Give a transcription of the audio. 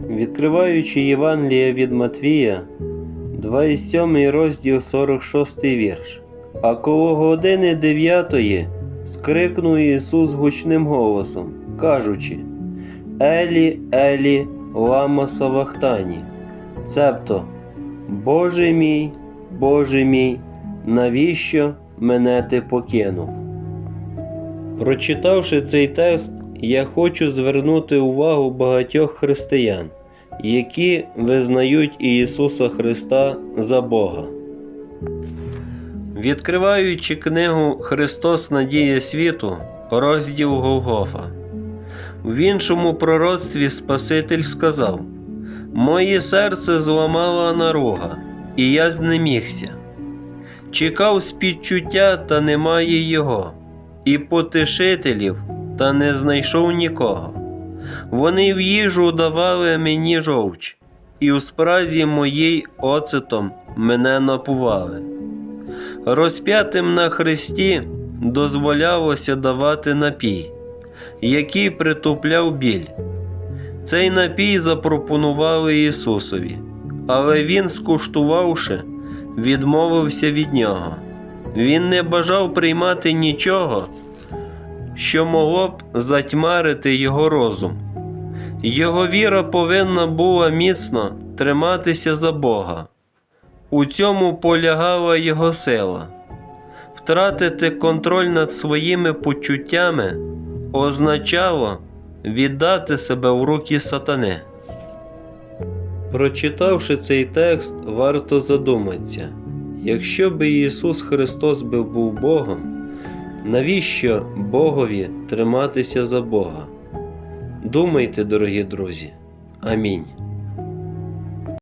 Відкриваючи Євангелія від Матвія, 27 розділ 46 вірш. А коло години дев'ятої скрикнув Ісус гучним голосом, кажучи: Елі, Елі, лама Савахтані, цебто, Боже мій, Боже мій, навіщо мене ти покинув? Прочитавши цей текст, я хочу звернути увагу багатьох християн, які визнають Ісуса Христа за Бога. Відкриваючи книгу Христос Надія світу, розділ Голгофа. В іншому пророцтві Спаситель сказав: Моє серце зламала наруга, і я знемігся. Чекав співчуття, та немає його, і потешителів, та не знайшов нікого. Вони в їжу давали мені жовч, і у спразі моїй оцетом мене напували. Розп'ятим на хресті дозволялося давати напій, який притупляв біль. Цей напій запропонували Ісусові, але Він, скуштувавши, відмовився від нього. Він не бажав приймати нічого, що могло б затьмарити його розум. Його віра повинна була міцно триматися за Бога. У цьому полягала його сила. Втратити контроль над своїми почуттями означало віддати себе в руки сатани. Прочитавши цей текст, варто задуматися, якщо би Ісус Христос би був Богом, навіщо Богові триматися за Бога? Думайте, дорогі друзі. Амінь.